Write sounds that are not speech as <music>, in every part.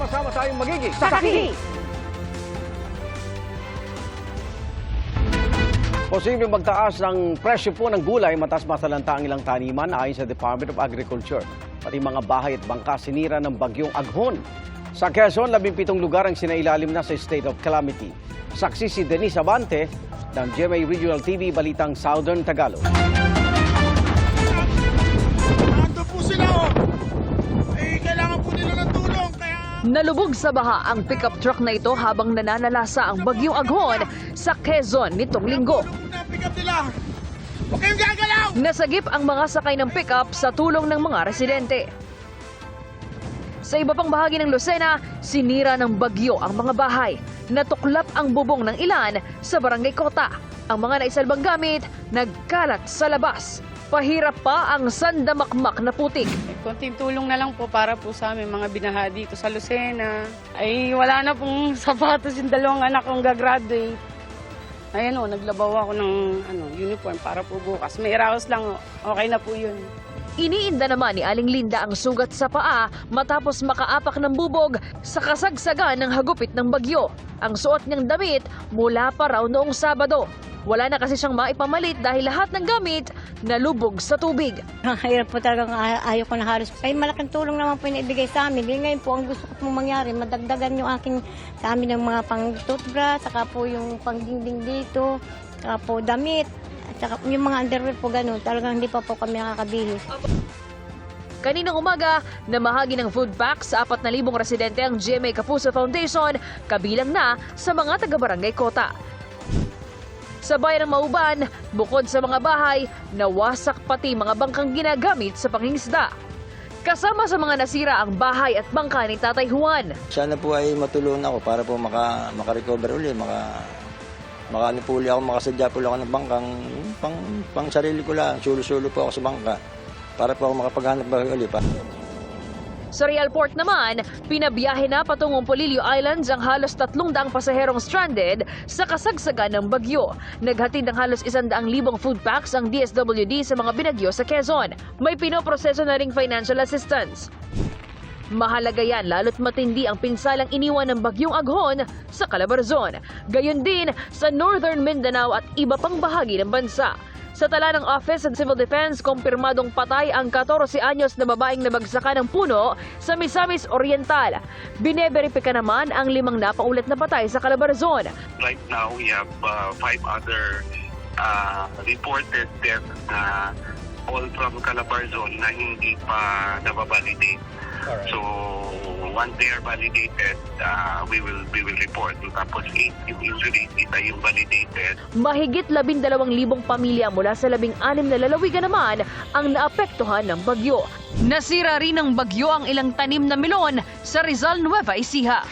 Sama-sama tayong magiging Saksi! Posibleng magtaas ng presyo po ng gulay matas masalanta ang ilang taniman ayon sa Department of Agriculture. Pati mga bahay at bangka sinira ng bagyong Aghon. Sa Quezon, 17 lugar ang sinailalim na sa state of calamity. Saksi si Denise Abante ng GMA Regional TV Balitang Southern Tagalog. Ando po sila oh. Nalubog sa baha ang pickup truck na ito habang nananalasa ang bagyong Aghon sa Quezon nitong linggo. Nasagip ang mga sakay ng pickup sa tulong ng mga residente. Sa iba pang bahagi ng Lucena, sinira ng bagyo ang mga bahay. Natuklap ang bubong ng ilan sa barangay Kota. Ang mga naisalbang gamit, nagkalat sa labas. Pahirap pa ang sandamakmak na putik. Konting tulong na lang po para po sa aming mga binaha dito sa Lucena. Ay wala na pong <laughs> sapatos yung dalawang anak kong gagraduate. Ayan o, naglabaw ako ng ano, uniform para po bukas. May raos lang, o. okay na po yun. Iniinda naman ni Aling Linda ang sugat sa paa matapos makaapak ng bubog sa kasagsagan ng hagupit ng bagyo. Ang suot niyang damit mula pa raw noong Sabado. Wala na kasi siyang maipamalit dahil lahat ng gamit nalubog sa tubig. Ang hirap po talagang ay- ayaw ko na halos. Ay malaking tulong naman po yung ibigay sa amin. Yung ngayon po ang gusto ko pong mangyari, madagdagan yung aking sa amin ng mga pang toothbrush, saka po yung pang dingding dito, saka po damit, at saka yung mga underwear po ganun. Talagang hindi pa po kami nakakabili. Kaninang umaga, namahagi ng food pack sa 4,000 residente ang GMA Kapuso Foundation, kabilang na sa mga taga-barangay Kota. Sa bayan ng Mauban, bukod sa mga bahay, nawasak pati mga bangkang ginagamit sa pangingisda. Kasama sa mga nasira ang bahay at bangka ni Tatay Juan. Sana po ay matulungan ako para po maka, maka-recover uli, maka, maka ano po uli ako, makasadya po ako ng bangkang, pang, pang sarili ko lang, sulo-sulo po ako sa bangka, para po ako makapaghanap ba uli pa. Sa Real Port naman, pinabiyahe na patungong Polillo Islands ang halos 300 pasaherong stranded sa kasagsagan ng bagyo. Naghatid ng halos 100,000 food packs ang DSWD sa mga binagyo sa Quezon. May pinoproseso na ring financial assistance. Mahalaga yan lalo't matindi ang pinsalang iniwan ng bagyong Aghon sa Calabarzon. Gayon din sa Northern Mindanao at iba pang bahagi ng bansa. Sa tala ng Office of Civil Defense, kumpirmadong patay ang 14 anyos na babaeng nabagsakan ng puno sa Misamis Oriental. Bineberipika naman ang limang napaulit na patay sa Calabarzon. right now we have uh, five other uh, reported deaths na all from Calabarzon na hindi pa nababalidate. So once they are validated, uh, we will we will report. Tapos eight yung usually kita yung validated. Mahigit 12,000 pamilya mula sa 16 na lalawigan naman ang naapektuhan ng bagyo. Nasira rin ng bagyo ang ilang tanim na melon sa Rizal Nueva Ecija.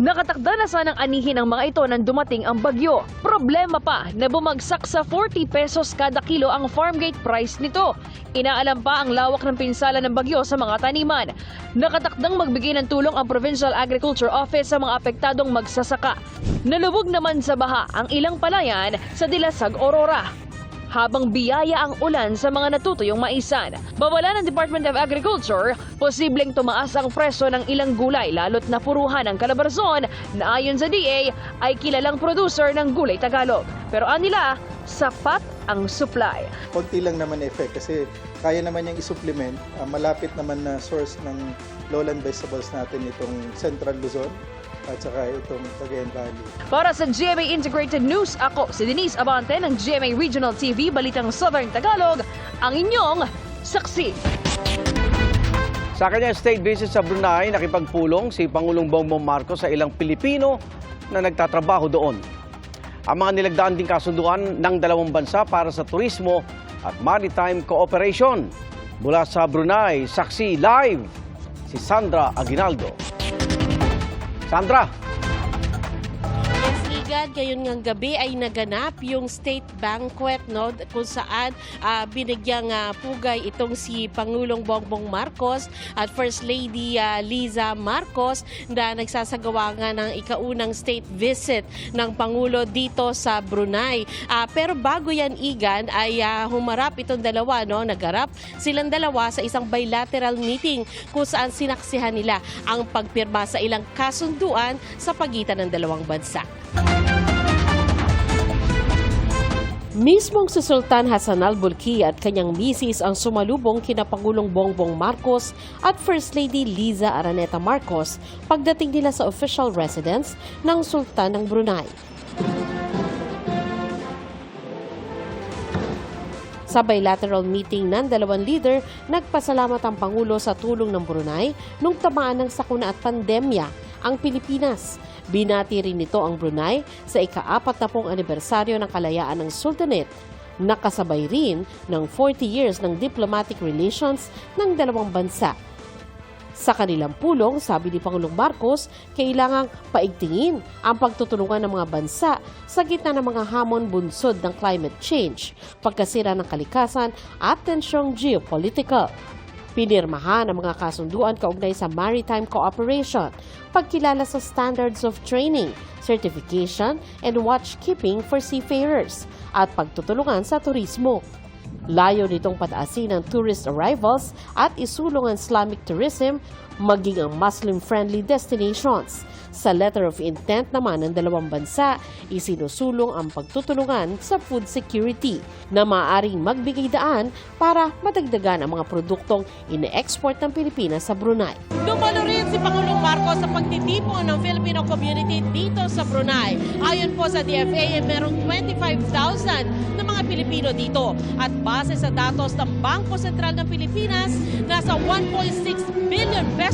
Nakatakda na sanang anihin ang mga ito nang dumating ang bagyo. Problema pa na bumagsak sa 40 pesos kada kilo ang farm gate price nito. Inaalam pa ang lawak ng pinsala ng bagyo sa mga taniman. Nakatakdang magbigay ng tulong ang Provincial Agriculture Office sa mga apektadong magsasaka. Nalubog naman sa baha ang ilang palayan sa Dilasag, Aurora habang biyaya ang ulan sa mga natutuyong maisan. Babala ng Department of Agriculture, posibleng tumaas ang presyo ng ilang gulay lalo't napuruhan ang Calabarzon na ayon sa DA ay kilalang producer ng gulay Tagalog. Pero anila, sapat ang supply. konti lang naman effect kasi kaya naman yung isupplement. Ah, malapit naman na source ng lowland vegetables natin itong Central Luzon at saka itong Cagayan Valley. Para sa GMA Integrated News, ako si Denise Abante ng GMA Regional TV Balitang Southern Tagalog, ang inyong saksi. Sa kanyang state visit sa Brunei, nakipagpulong si Pangulong Bongbong Marcos sa ilang Pilipino na nagtatrabaho doon. Ang mga nilagdaan din kasunduan ng dalawang bansa para sa turismo at maritime cooperation. Mula sa Brunei, saksi live si Sandra Aguinaldo. Sandra! Igad, ngayon ngang gabi ay naganap yung state banquet no kung saan ah, binigyang ah, pugay itong si Pangulong Bongbong Marcos at First Lady ah, Liza Marcos na nagsasagawa nga ng ikaunang state visit ng Pangulo dito sa Brunei. Ah, pero bago yan igan ay ah, humarap itong dalawa no nagarap silang dalawa sa isang bilateral meeting kung saan sinaksihan nila ang pagpirma sa ilang kasunduan sa pagitan ng dalawang bansa. Mismong si Sultan Hassan al-Bolkiah at kanyang misis ang sumalubong kina Pangulong Bongbong Marcos at First Lady Liza Araneta Marcos pagdating nila sa official residence ng Sultan ng Brunei. Sa bilateral meeting ng dalawang leader, nagpasalamat ang Pangulo sa tulong ng Brunei nung tamaan ng sakuna at pandemya ang Pilipinas. Binati rin nito ang Brunei sa ika-apat na pong anibersaryo ng kalayaan ng Sultanate nakasabay rin ng 40 years ng diplomatic relations ng dalawang bansa. Sa kanilang pulong, sabi ni Pangulong Marcos, kailangang paigtingin ang pagtutulungan ng mga bansa sa gitna ng mga hamon bunsod ng climate change, pagkasira ng kalikasan at tensyong geopolitical. Pinirmahan ang mga kasunduan kaugnay sa maritime cooperation, pagkilala sa standards of training, certification, and watchkeeping for seafarers, at pagtutulungan sa turismo. Layo nitong pataasin ang tourist arrivals at isulong ang Islamic tourism maging ang Muslim-friendly destinations. Sa letter of intent naman ng dalawang bansa, isinusulong ang pagtutulungan sa food security na maaaring magbigay daan para madagdagan ang mga produktong ine-export ng Pilipinas sa Brunei. Dumalo rin si Pangulong Marcos sa pagtitipon ng Filipino community dito sa Brunei. Ayon po sa DFA, merong 25,000 na mga Pilipino dito. At base sa datos ng Bangko Sentral ng Pilipinas, nasa 1.6 billion pesos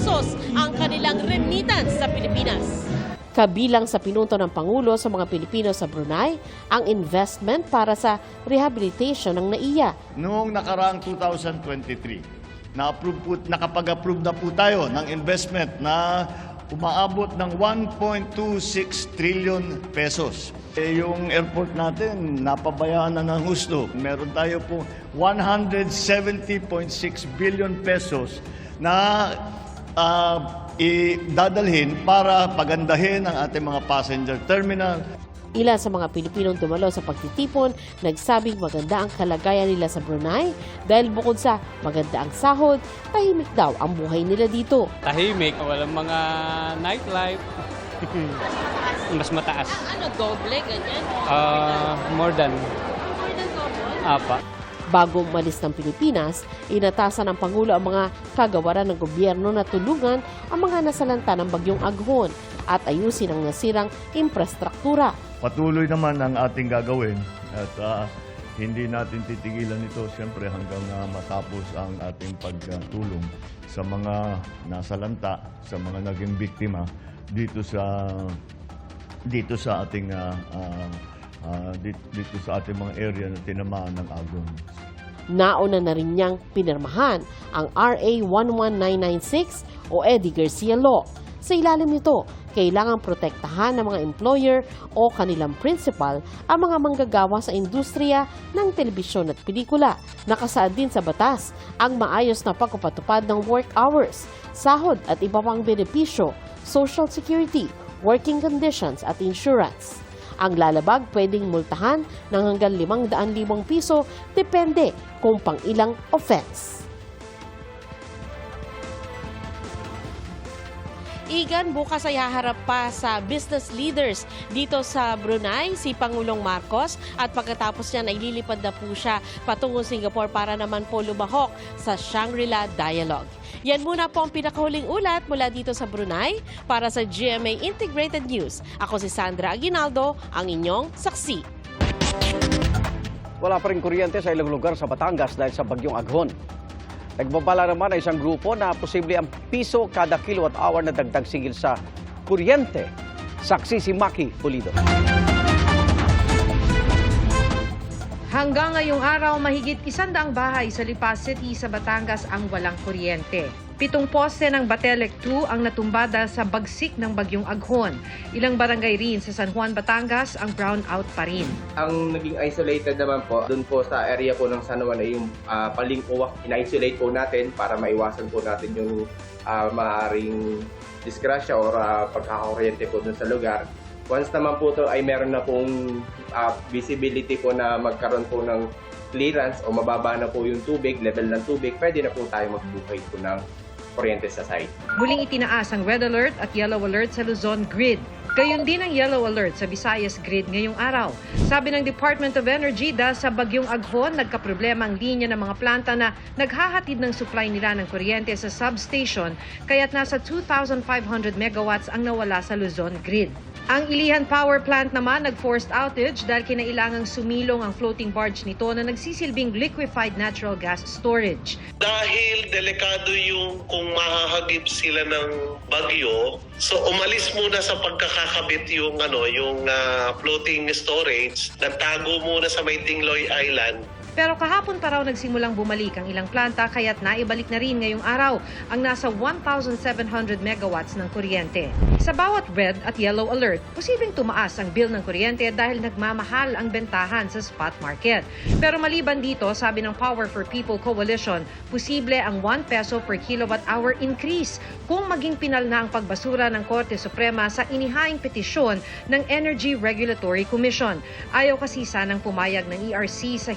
ang kanilang remittance sa Pilipinas. Kabilang sa pinunto ng Pangulo sa mga Pilipino sa Brunei, ang investment para sa rehabilitation ng NAIA. Noong nakaraang 2023, na-approve po, nakapag-approve na po tayo ng investment na umaabot ng 1.26 trillion pesos. Eh, yung airport natin, napabayaan na ng husto. Meron tayo po 170.6 billion pesos na ah, idadalhin para pagandahin ang ating mga passenger terminal, Ilan sa mga Pilipinong dumalo sa pagtitipon nagsabing maganda ang kalagayan nila sa Brunei dahil bukod sa maganda ang sahod, tahimik daw ang buhay nila dito. tahimik, walang mga nightlife. <laughs> Mas mataas. Ano, doble, ganyan? Ah, more than. Apa. Bago umalis ng Pilipinas, inatasan ng Pangulo ang mga kagawaran ng gobyerno na tulungan ang mga nasalanta ng bagyong aghon at ayusin ang nasirang infrastruktura. Patuloy naman ang ating gagawin at ah, hindi natin titigilan ito siyempre hanggang ah, matapos ang ating pagtulong sa mga nasalanta, sa mga naging biktima dito sa dito sa ating ah, ah, ah, dito, sa ating mga area na tinamaan ng agon. Nauna na rin niyang pinirmahan ang RA 11996 o Eddie Garcia Law. Sa ilalim nito, kailangang protektahan ng mga employer o kanilang principal ang mga manggagawa sa industriya ng telebisyon at pelikula. Nakasaad din sa batas ang maayos na pagpapatupad ng work hours, sahod at iba pang benepisyo, social security, working conditions at insurance. Ang lalabag pwedeng multahan ng hanggang 500,000 piso depende kung pang ilang offense. Igan, bukas ay haharap pa sa business leaders dito sa Brunei, si Pangulong Marcos. At pagkatapos niyan ay lilipad na po siya patungo Singapore para naman po lumahok sa Shangri-La Dialogue. Yan muna po ang pinakahuling ulat mula dito sa Brunei para sa GMA Integrated News. Ako si Sandra Aguinaldo, ang inyong saksi. Wala pa rin kuryente sa ilang lugar sa Batangas dahil sa bagyong aghon. Nagbabala naman ang isang grupo na posible ang piso kada kilowatt hour na dagdag sigil sa kuryente. Saksi si Maki Pulido. Hanggang ngayong araw, mahigit isandaang bahay sa Lipa City sa Batangas ang walang kuryente. Pitong poste ng Batelec 2 ang natumba dahil sa bagsik ng bagyong Aghon. Ilang barangay rin sa San Juan, Batangas ang brown out pa rin. Ang naging isolated naman po, doon po sa area po ng San Juan ay yung uh, palingkuwak, in-isolate po natin para maiwasan po natin yung ah, maaaring disgrasya or uh, pagkakakuryente po doon sa lugar. Once naman po to ay meron na pong ah, visibility po na magkaroon po ng clearance o mababa na po yung tubig, level ng tubig, pwede na po tayo magbuhay po ng kuryente sa site. Muling itinaas ang red alert at yellow alert sa Luzon grid. Gayon din ang yellow alert sa Visayas grid ngayong araw. Sabi ng Department of Energy dahil sa bagyong Aghon, nagkaproblema ang linya ng mga planta na naghahatid ng supply nila ng kuryente sa substation kaya't nasa 2,500 megawatts ang nawala sa Luzon grid. Ang Ilihan Power Plant naman nag-forced outage dahil kinailangang sumilong ang floating barge nito na nagsisilbing liquefied natural gas storage. Dahil delikado yung kung mahahagip sila ng bagyo, so umalis muna sa pagkakakabit yung ano, yung ah, floating storage, nagtago muna sa may Tingloy Island Pero kahapon pa raw nagsimulang bumalik ang ilang planta kaya't naibalik na rin ngayong araw ang nasa 1,700 megawatts ng kuryente. Sa bawat red at yellow alert, posibleng tumaas ang bill ng kuryente dahil nagmamahal ang bentahan sa spot market. Pero maliban dito, sabi ng Power for People Coalition, posible ang 1 peso per kilowatt hour increase kung maging pinal na ang pagbasura ng Korte Suprema sa inihaing petisyon ng Energy Regulatory Commission. Ayaw kasi sanang pumayag ng ERC sa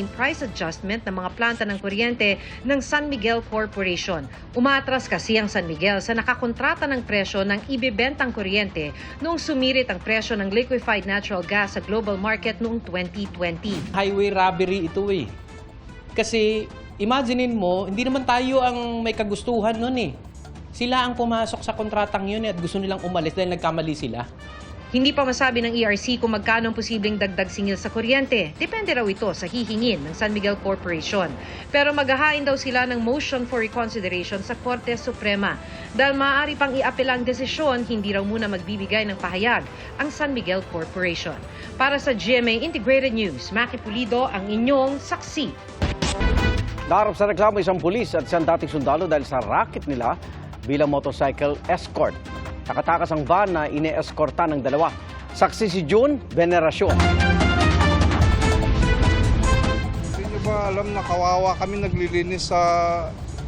hinihinging price adjustment ng mga planta ng kuryente ng San Miguel Corporation. Umatras kasi ang San Miguel sa nakakontrata ng presyo ng ibibentang kuryente noong sumirit ang presyo ng liquefied natural gas sa global market noong 2020. Highway robbery ito eh. Kasi imaginein mo, hindi naman tayo ang may kagustuhan nun eh. Sila ang pumasok sa kontratang yun eh, at gusto nilang umalis dahil nagkamali sila. Hindi pa masabi ng ERC kung magkano ang posibleng dagdag singil sa kuryente. Depende raw ito sa hihingin ng San Miguel Corporation. Pero maghahain daw sila ng motion for reconsideration sa Korte Suprema. Dahil maaari pang iapela ang desisyon, hindi raw muna magbibigay ng pahayag ang San Miguel Corporation. Para sa GMA Integrated News, Maki Pulido ang inyong saksi. Naharap sa reklamo isang pulis at isang dating sundalo dahil sa racket nila bilang motorcycle escort. Nakatakas ang van na ine-escorta ng dalawa. Saksi si June Veneracion. Hindi nyo ba alam na kawawa kami naglilinis sa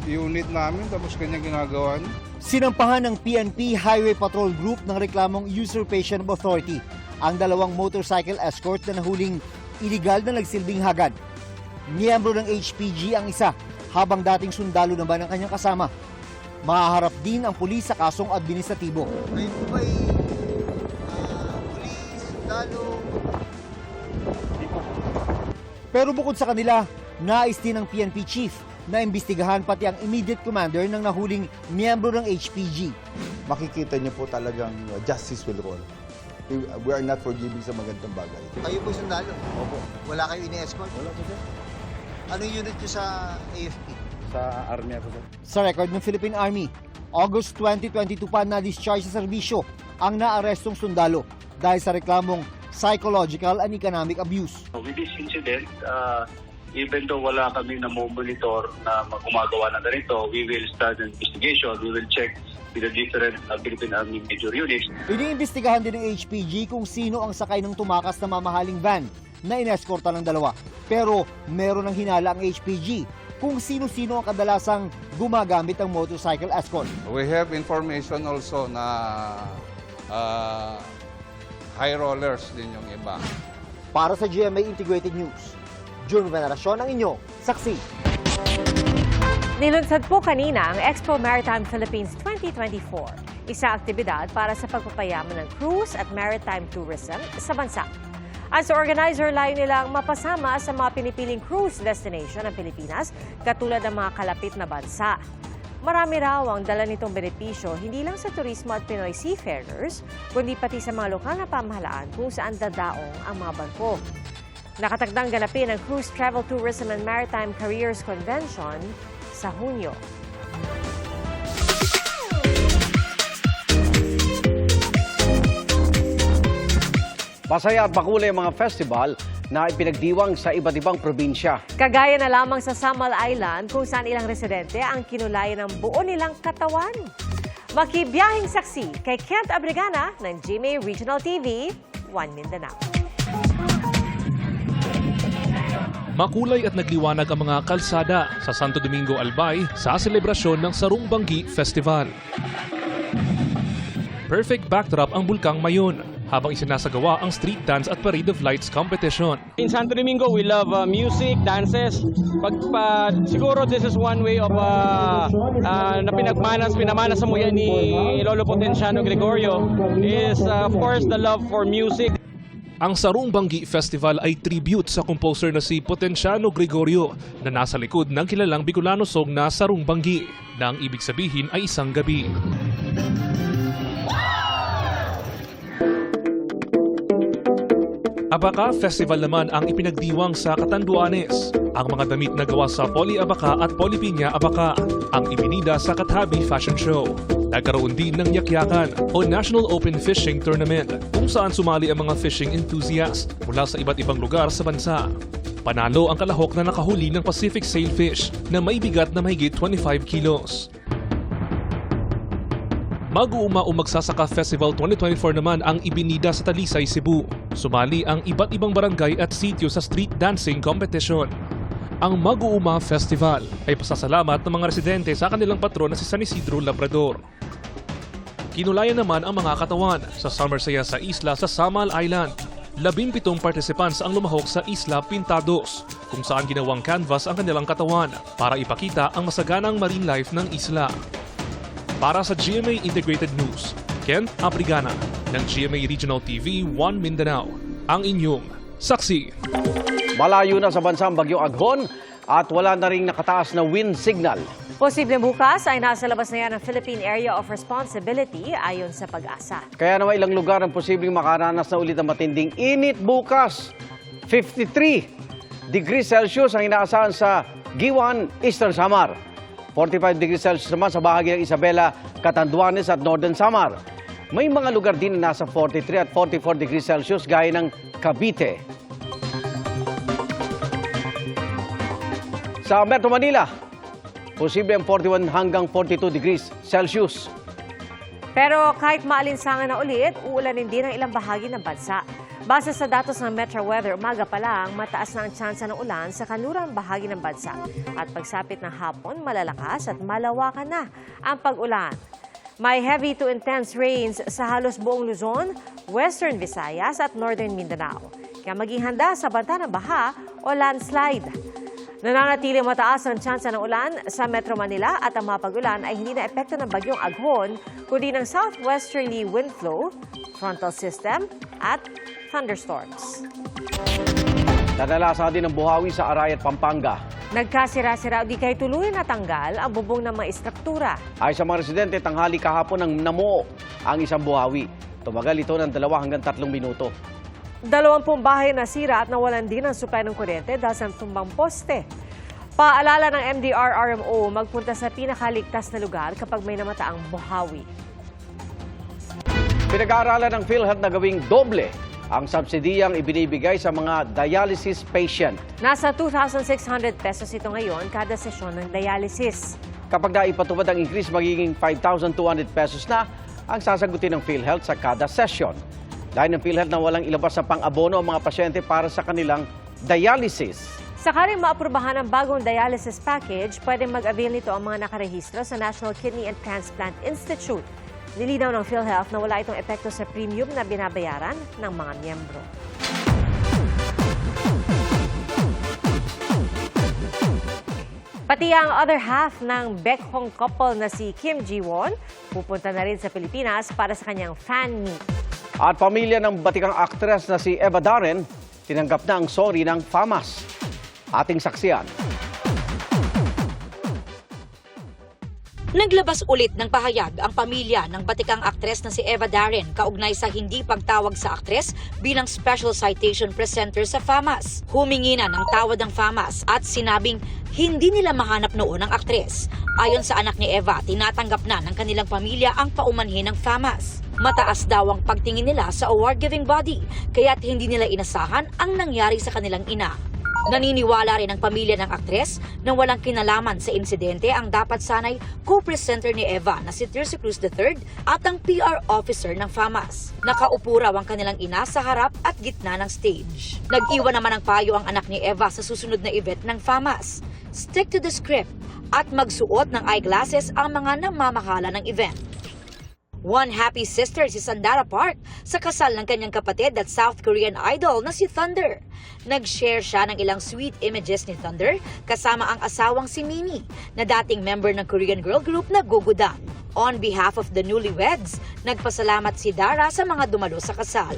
unit namin tapos ganyan ginagawa niyo? Sinampahan ng PNP Highway Patrol Group ng reklamong usurpation of authority ang dalawang motorcycle escort na nahuling iligal na nagsilbing hagad. Miyembro ng HPG ang isa, habang dating sundalo naman ang kanyang kasama. Mahaharap din ang pulis sa kasong administratibo. Ngayon po ba'y pulis, sundalo? Pero bukod sa kanila, nais din ng PNP chief na imbestigahan pati ang immediate commander ng nahuling miyembro ng HPG. Makikita niyo po talagang uh, justice will roll. We- We are not forgiving sa magandang bagay. Kayo po sundalo? Opo. Wala kayo ini-escort? Wala po sir. Anong unit nyo sa AFP? Sa army ako sir. Sa record ng Philippine Army, August 2022 pa na-discharge sa serbisyo ang naarestong sundalo dahil sa reklamong psychological and economic abuse. With this incident, uh, even though wala kami na monitor na gumagawa na ganito, we will start an investigation. We will check with the different uh, Philippine Army major units. Iniimbestigahan din ng HPG kung sino ang sakay ng tumakas na mamahaling van na ineskorta ng dalawa. Pero meron ng hinala ang HPG kung sino-sino ang kadalasang gumagamit ng motorcycle escort. We have information also na uh, high rollers din yung iba. Para sa GMA Integrated News, June Veneracion ang inyo, saksi. Nilunsad po kanina ang Expo Maritime Philippines 2024, isa aktibidad para sa pagpapayaman ng cruise at maritime tourism sa bansa. Sa organizer, layo nilang mapasama sa mga pinipiling cruise destination ng Pilipinas katulad ng mga kalapit na bansa. Marami raw ang dala nitong benepisyo hindi lang sa turismo at Pinoy seafarers, kundi pati sa mga lokal na pamahalaan kung saan dadaong ang mga barko. Nakatagdang ganapin ang Cruise Travel Tourism and Maritime Careers Convention sa Hunyo. Masaya at makulay ang mga festival na ipinagdiwang sa iba't ibang probinsya. Kagaya na lamang sa Samal Island kung saan ilang residente ang kinulayan ng buo nilang katawan. Makibiyahing saksi kay Kent Abrigana ng GMA Regional TV, One Mindanao. Makulay at nagliwanag ang mga kalsada sa Santo Domingo, Albay sa selebrasyon ng Banggi Festival. Perfect backdrop ang Bulkang Mayon habang isinasagawa ang street dance at parade of lights competition. In Santo Domingo, we love uh, music, dances. Pag, pa, siguro this is one way of uh, uh, na pinagmanas, pinamanas sa muya ni Lolo Potenciano Gregorio is uh, of course the love for music. Ang Sarung Banggi Festival ay tribute sa composer na si Potenciano Gregorio na nasa likod ng kilalang Bicolano song na Sarung Banggi na ang ibig sabihin ay isang gabi. Abaka Festival naman ang ipinagdiwang sa Catanduanes. Ang mga damit na gawa sa Poli Abaka at Polipinya Abaka ang ibinida sa Katabi Fashion Show. Nagkaroon din ng yakyakan o National Open Fishing Tournament kung saan sumali ang mga fishing enthusiasts mula sa iba't ibang lugar sa bansa. Panalo ang kalahok na nakahuli ng Pacific Sailfish na may bigat na mahigit 25 kilos. Mag-uuma o Magsasaka Festival 2024 naman ang ibinida sa Talisay, Cebu. Sumali ang iba't ibang barangay at sitio sa street dancing competition. Ang Mag-uuma Festival ay pasasalamat ng mga residente sa kanilang patron na si San Isidro Labrador. Kinulayan naman ang mga katawan sa summer saya sa isla sa Samal Island. Labing pitong participants ang lumahok sa Isla Pintados kung saan ginawang canvas ang kanilang katawan para ipakita ang masaganang marine life ng isla. Para sa GMA Integrated News, Ken Abrigana ng GMA Regional TV 1 Mindanao, ang inyong saksi. Malayo na sa bansa ang bagyong Aghon at wala na ring nakataas na wind signal. Posible bukas ay nasa labas na yan ang Philippine Area of Responsibility ayon sa pag-asa. Kaya naman ilang lugar ang posibleng makaranas na ulit ng matinding init bukas. 53 degrees Celsius ang inaasahan sa Giwan, Eastern Samar. 45 degrees Celsius naman sa bahagi ng Isabela, Catanduanes at Northern Samar. May mga lugar din na nasa 43 at 44 degrees Celsius gaya ng Cavite. Sa Metro Manila, posible ang 41 hanggang 42 degrees Celsius. Pero kahit maalinsangan na ulit, uulanin din ang ilang bahagi ng bansa. Base sa datos ng Metro Weather, umaga pa lang, mataas na ang tsansa ng ulan sa kanlurang bahagi ng bansa. At pagsapit ng hapon, malalakas at malawakan na ang pag-ulan. May heavy to intense rains sa halos buong Luzon, Western Visayas at Northern Mindanao. Kaya maging handa sa banta ng baha o landslide. Nananatili mataas ang tsansa ng ulan sa Metro Manila at ang mga pag-ulan ay hindi na epekto ng bagyong Aghon, kundi ng southwesterly wind flow, frontal system at thunderstorms. Nadalasa din ang buhawi sa Aray at Pampanga. Nagkasira-sira o di kay tuluyan natanggal ang bubong ng mga istruktura. Ay sa mga residente, tanghali kahapon ng namuo ang isang buhawi. Tumagal ito ng dalawa hanggang tatlong minuto. Dalawampung bahay na sira at nawalan din ng supply ng kuryente dahil sa tumbang poste. Paalala ng MDR-RMO, magpunta sa pinakaligtas na lugar kapag may namataang buhawi. Pinag-aaralan ng PhilHealth na gawing doble ang subsidiyang ibinibigay sa mga dialysis patient. Nasa 2,600 pesos ito ngayon kada sesyon ng dialysis. Kapag naipatupad ang increase, magiging 5,200 pesos na ang sasagutin ng PhilHealth sa kada session. Dahil ng PhilHealth na walang ilabas sa pang-abono ang mga pasyente para sa kanilang dialysis. Sakaling maaprubahan ang bagong dialysis package, pwedeng mag-avail nito ang mga nakarehistro sa National Kidney and Transplant Institute. Nilinaw ng PhilHealth na wala itong epekto sa premium na binabayaran ng mga miyembro. Pati ang other half ng Baekhong couple na si Kim Ji-won pupunta na rin sa Pilipinas para sa kanyang fan meet. At pamilya ng batikang aktres na si Eva Darren, tinanggap na ang sorry ng FAMAS. Ating saksiyan. Naglabas ulit ng pahayag ang pamilya ng batikang aktres na si Eva Darren kaugnay sa hindi pagtawag sa aktres bilang special citation presenter sa FAMAS. Humingi na ng tawad ang FAMAS at sinabing hindi nila mahanap noon ang aktres. Ayon sa anak ni Eva, tinatanggap na ng kanilang pamilya ang paumanhin ng FAMAS. Mataas daw ang pagtingin nila sa award-giving body, kaya't hindi nila inasahan ang nangyari sa kanilang ina. Naniniwala rin ang pamilya ng aktres na walang kinalaman sa insidente ang dapat sanay co-presenter ni Eva na si Tirsi Cruz III at ang PR officer ng FAMAS. Nakaupo raw ang kanilang ina sa harap at gitna ng stage. Nag-iwan naman ng payo ang anak ni Eva sa susunod na event ng FAMAS. Stick to the script at magsuot ng eyeglasses ang mga namamahala ng event. One happy sister si Sandara Park sa kasal ng kanyang kapatid at South Korean idol na si Thunder. Nag-share siya ng ilang sweet images ni Thunder kasama ang asawang si Mimi na dating member ng Korean girl group na Gugudan. On behalf of the newlyweds, nagpasalamat si Dara sa mga dumalo sa kasal.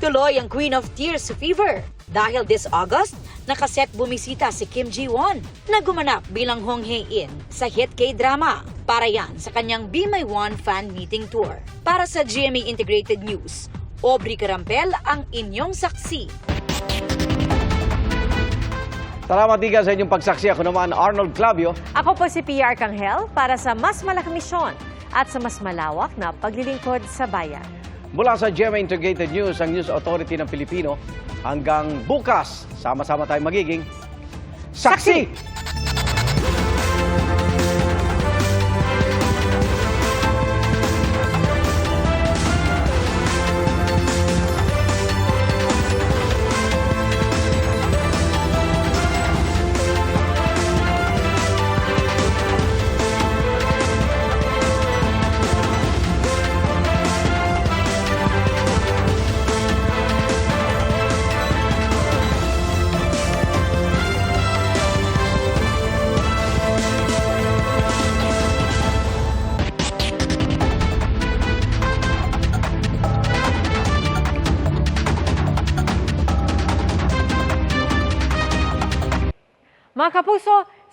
Tuloy ang Queen of Tears fever dahil this August, nakaset bumisita si Kim Ji-won na gumanap bilang Hong Hae-in sa hit K-drama para yan sa kanyang Be My One fan meeting tour. Para sa GMA Integrated News, Aubrey Carampel ang inyong saksi. Salamat Iga sa inyong pagsaksi. Ako naman Arnold Clavio. Ako po si PR Kanghel para sa mas malaking misyon at sa mas malawak na paglilingkod sa bayan. Mula sa GMA Integrated News, ang News Authority ng Pilipino, hanggang bukas, sama-sama tayong magiging saksi! Mga